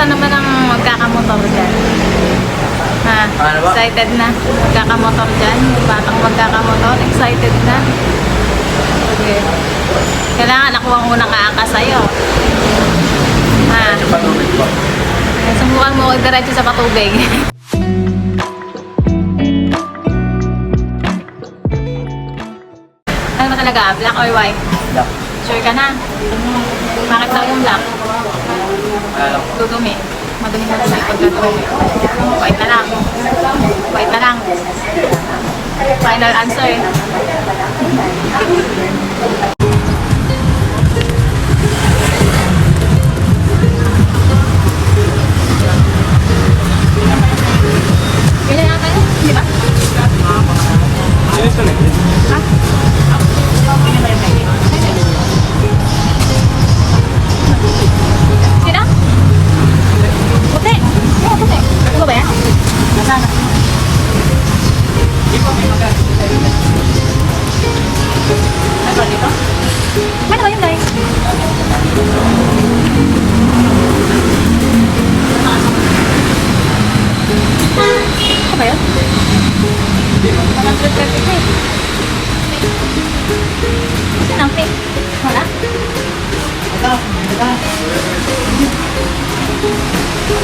Kamusta naman ang magkakamotor dyan? Ha? Ano? Excited na? Magkakamotor dyan? Batang magkakamotor? Excited na? Sige. Kailangan ako ang unang aakas sa'yo. Ha? Po. Subukan mo diretso sa patubig. ano talaga? Black or white? Black. Sure ka na? Bakit daw yung black? Dudumi. Madumi na sa pagkatumi. White na lang. White na lang. Final answer.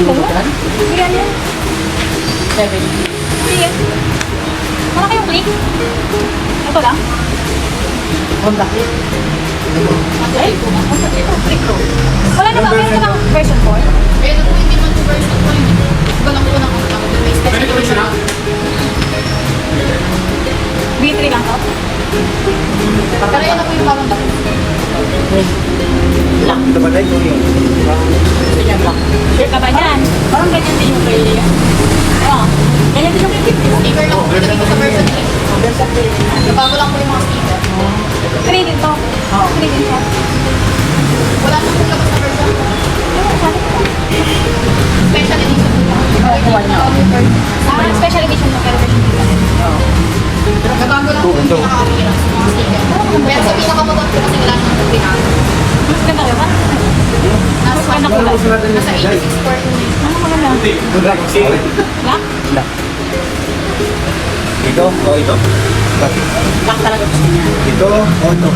Mo? Hindi yan. Hindi yan. Wala kayong click? Ito lang? Honda. Ay, click ko. Wala na ba? Meron ka bang version 4? Pero kung hindi man to version ko, hindi ko lang po ng utang. May special B3 lang to? Pero yun ako yung parang dati. Lang. Ito ba tayo lang. Sure ka ba dyan? Parang ganyan din yung kay. Oo. Ganyan din yung kay Kitty. Sticker lang po nilagay ko sa version 8. Nabago lang po yung mga sticker. Free din to. Oo. Free din to. Wala na po labas sa version ko. Ano, sabi ko. Special edition po. Kuha niya. Ah, special edition to pero version 2 Nabago lang po yung pinaka-appearance ng mga sticker. Pero sa pinaka-mabot ko kasi wala nang binago. Mas ganda ka ba? Ano kulay? Nasa 86 for Ano maganda? Black. Black? Black. Ito o ito? Black. Black talaga gusto niya. Ito o ito?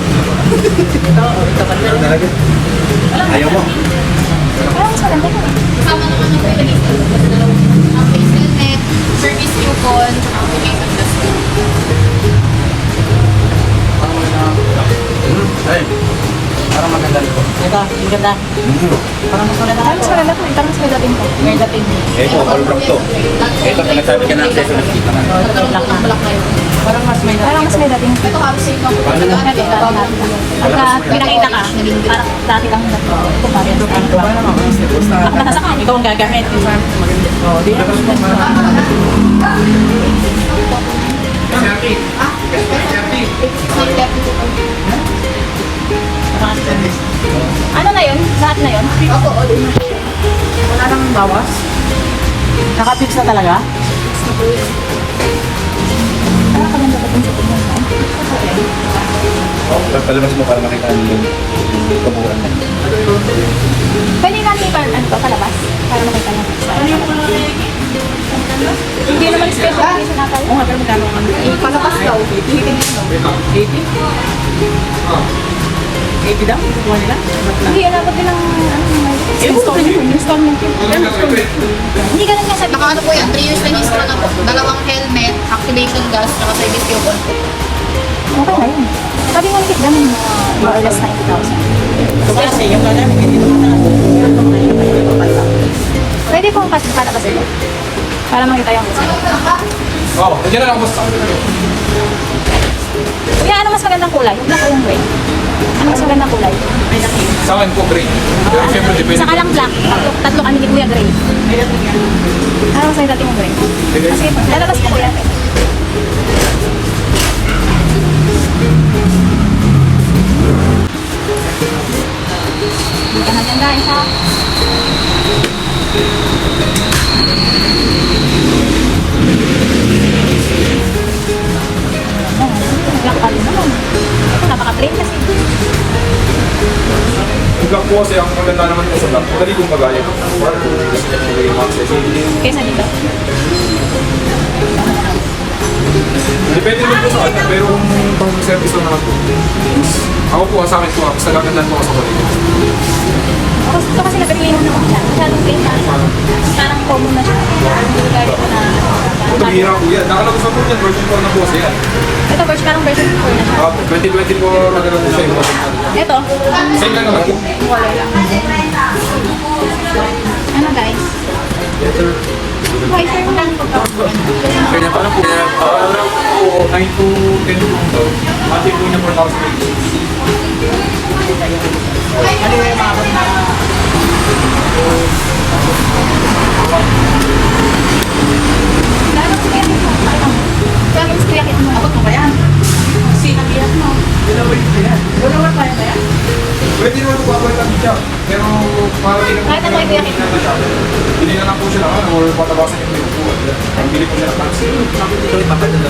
Ito, ito ba Ito talaga. Ayaw mo? Parang mas maganda ko. Kasama naman yung pwede dito. Ang face helmet, service coupon, ang application ang ganda. Hmm. Parang mas maganda. Parang mas maganda ko. Parang mas maganda ko. May dating. Ito, all rock to. Ito, pinagsabi ka na accessory na kita na. Ito. Parang mas may dating. Parang mas may dating. Ito halos same lang po. Paano na? Ito, ito, Pagka pinakita ka, parang dati lang na kumarin. Ang nasa kanya, ikaw ang gagamit. Oh, di ba? Ano Lahat na yun? Opo, opo. Wala nang bawas? Nakapix na talaga? Parang kaganda pa din sa tingnan mo. Palabas mo para makita niyo yung kabuuan na. Pwede natin pa, ano pa, palabas? Para makita yung style. Hindi naman special edition na tayo. Oo nga, pero magkano ang Palabas daw. 80 daw? Kuha nila? Hindi, inabot din ng ano, may installment. Installment yun. Hindi ganun nga sabi. Naka ano po yan, 3 years registro na po. Dalawang helmet, activation gas, saka service coupon po. Okay na yun. Sabi nga nikit ganun mga more or less 90,000. So kasi yung gagamit, hindi naman na. Pwede pong pas palabas ito. Para makita yung gusto. Oo, nandiyan na lang boss. Kuya, ano mas magandang kulay? Black o yung gray? Ano mas magandang kulay? Sa akin po green. Pero siyempre depende. Saka lang black. Tatlo, tatlo kami ni Kuya Gray. Ano mas magandang yung gray? Kasi lalabas ko kuya. Na guys ha. Black pa rin naman. Ito Black po kasi ang maganda naman po sa black, madali kong magaya. Or po yung access. Kaysa dito. Depende rin po sa kanya, pero kung service lang naman po. Ako po, sa akin po, basta gagandahan po ako sa kanila. Ako gusto kasi nag-clean na siya. Masyadong clean na. Parang common na siya. Gaya ko na. Ito, bihira po yan. Nakalagusan po yan, version 4 na po kasi yan. Ito, version parang version 4 na siya. Ah, 2024 na gano'n po siya. Ito. Same lang naman. Wala lang. Ano guys? Hi sir, magkano po to? Kaya pa lang po. Ah, po, 9 to 10 po ito. Mati po niya 4,000 pesos. Ano yung mga yung yakit. Hindi na lang po siya naman or patabasan yung po. Ang bili po niya ng taxi. ito ipapadala.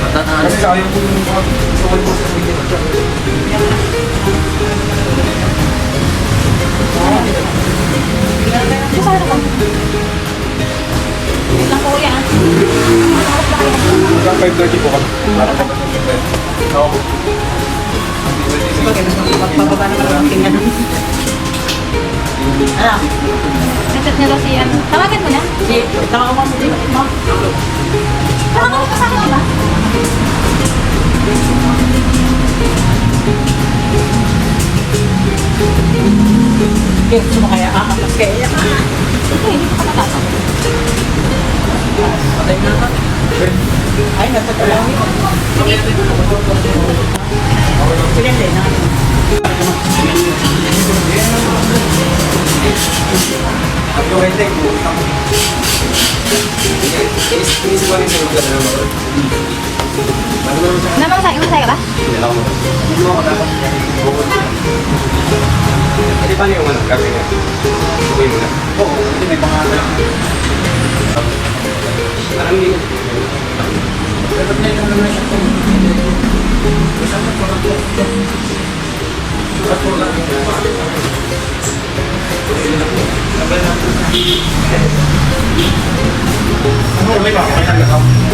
Mataan. Kasi sayang po yung mga po sa bigyan ng siya. Gusto ko na po kuya. ah. Harap na kayo. Hanggang 5.30 po kami. Para po. Bakit? Magpapaba naman ang tingnan. Ano? Naset niya daw si ano. Tawagan mo na. Si, mo si Ma. Tawagan mo pa sa akin, di ba? Okay, sumakaya ka. Mas kaya ka. Hindi, hindi ko pa natatawa. Patay na ka. Ay, mo. Sige, na. Ano Namang sa'yo, masaya ka ba? Hindi ako. Hindi mo ako dapat. Hindi pa ano. Oo, hindi may. Dapat naman siya. Ano nagkakam.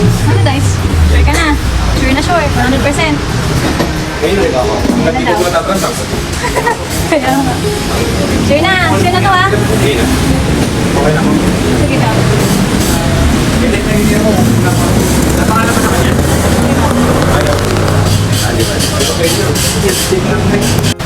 Ano guys? Sure ka na. Sure na sure. 100%. Ngayon ulit ako. Hindi ko. Kaya nga. Sure na. Sure na to ah. Hindi na. Okay na. Sige na. Na hindi ako. Napangalan pa sa kanya. Ayaw. Ah, di ba? Okay, sure. Yes, sige lang.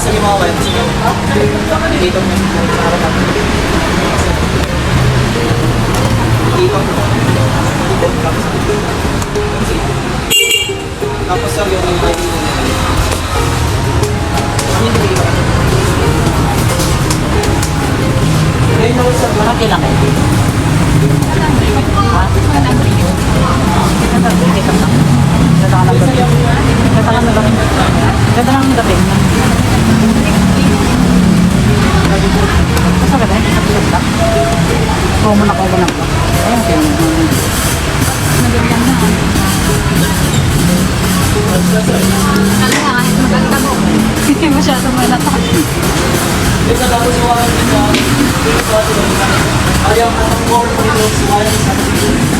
Lang, lang sa mga webs. Dito mo harap natin. Dito. Tapos sir, yung ID mo. Ngayon ako sa Parang kailan kayo? Ha? Ganda, hindi ka lang. Ganda ka ng gabi. Ganda ka ng gabi. Ganda ng gabi. Basta ganda, hindi ka ganda. Kuha mo na, mo na. Ayun, kaya mo. Ano nga, kahit maganda mo. Hindi masyadong malata. Ito tapos yung mga sa Ayaw ko ang cover pa ito sa sa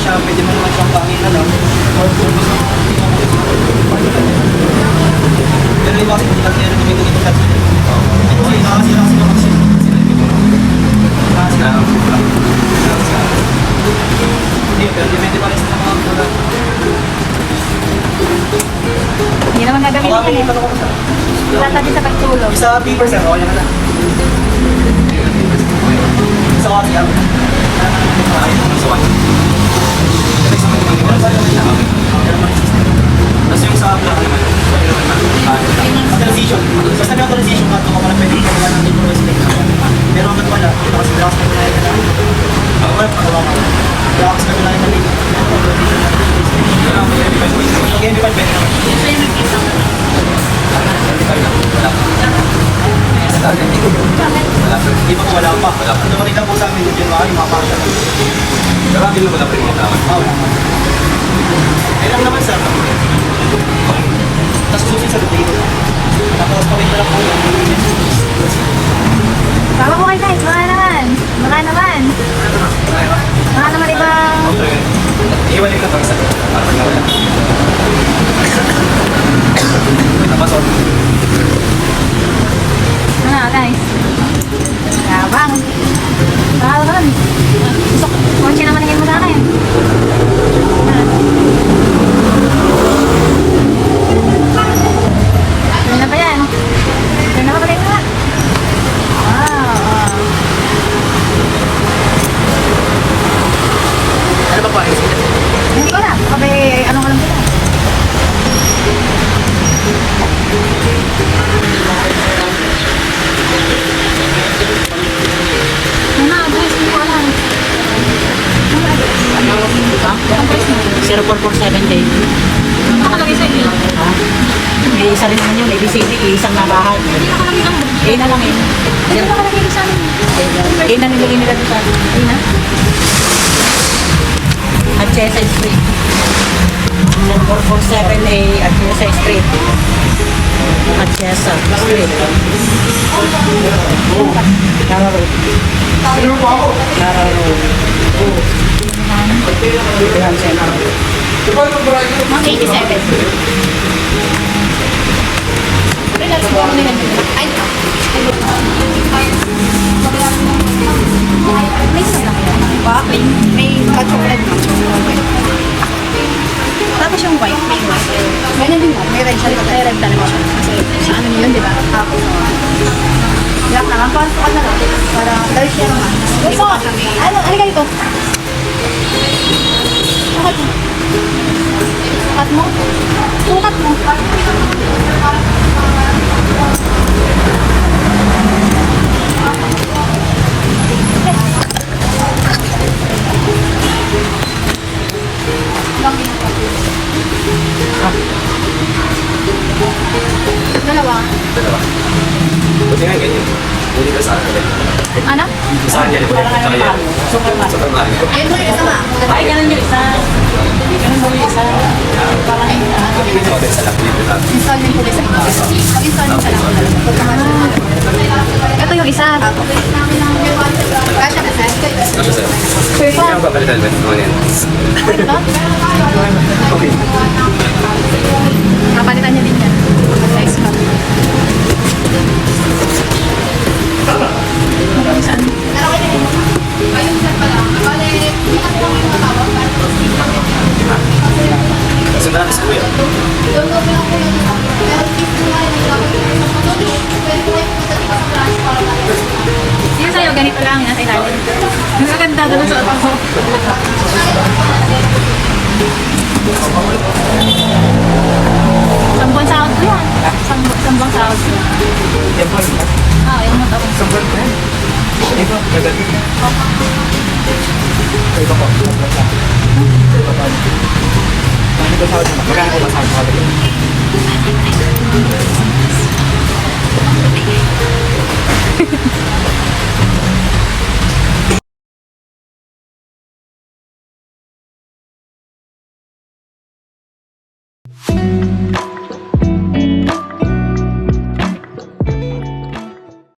Siya, pwede mo naman siyang pangin lang. Mo, Pero iba kasi hindi kasi yung tumingin ito kasi. Ito ay nakasira kasi yung kasi. Nakasira ang pula. Hindi, pero depende pa rin sa mga pula. Hindi naman yan eh. pa ako. Tatabi sa pagtulog. Isa paper sir, okay na na. Isa kasi ang Tapos yung sa black naman, authorization. Basta may authorization ka, ito ka pala pwede ka wala ng information Pero hanggang wala, ito kasi black sa pinay ka lang. Ako wala pa gawa ka. Black sa pinay ka lang. Okay, hindi pa pwede naman. Iba ko wala pa. Wala pa. Nakita po sa amin yung January, mapasya. Hindi mo na pa. Ah, wala. Kailang naman sir. Tapos susi sa dito. Tapos pamit lang po yung Baka mo kay guys, baka naman. Baka naman. Baka naman ibang... Iwan yung katang sa para pag nawala. Napasok. Ano guys? Yabang. Naman. Gusto. Isa rin naman yun, ABCD, isang nabahan. Hindi nakalagay lang. Eh na lang eh. Hindi nakalagay sa amin. Eh na nilagay nila dito. Ayun na. At Chesa Street. 447A at Chesa Street. At Chesa Street. Nara Road. Nara Road. Mga 87. Mo ako nila. Ay, may yan. Ba? May, may hot chocolate na. Tapos yung white, may white. Din mo. May red siya. May red talaga siya. Kasi sa ano yun, di ba? Tapos, ka na lang. Para, siya naman. Kami. Ano, ano ganito? Sukat mo. Sukat mo? Sukat mo. Dalawa. Thank you. Sa akin. Ano? Sa kanya, buti ka sa kanya. Sa pagmahal. Ayun mo yung isa ma. Ay, ganun yung isa. Ganun mo yung isa. Parang Hindi ko din sa lahat dito natin. Installment ko sa inyo. Installment sa lang ko. Pagkamasyon. Ito yung isa. Kasha na sir. Ano sir? Hindi ka papalitan ba? Ano yan? Ito? Okay. Sundan sa kuya. Yung sa'yo, ganito lang nasa ilalim. Mas maganda doon sa otak mo. Sambon sahod ko yan. Sambon, sambon sahod ko. Ah, yung ก็เช่าจริงแบบไม่กล้ารห้คนมาเช่าเช่าเลย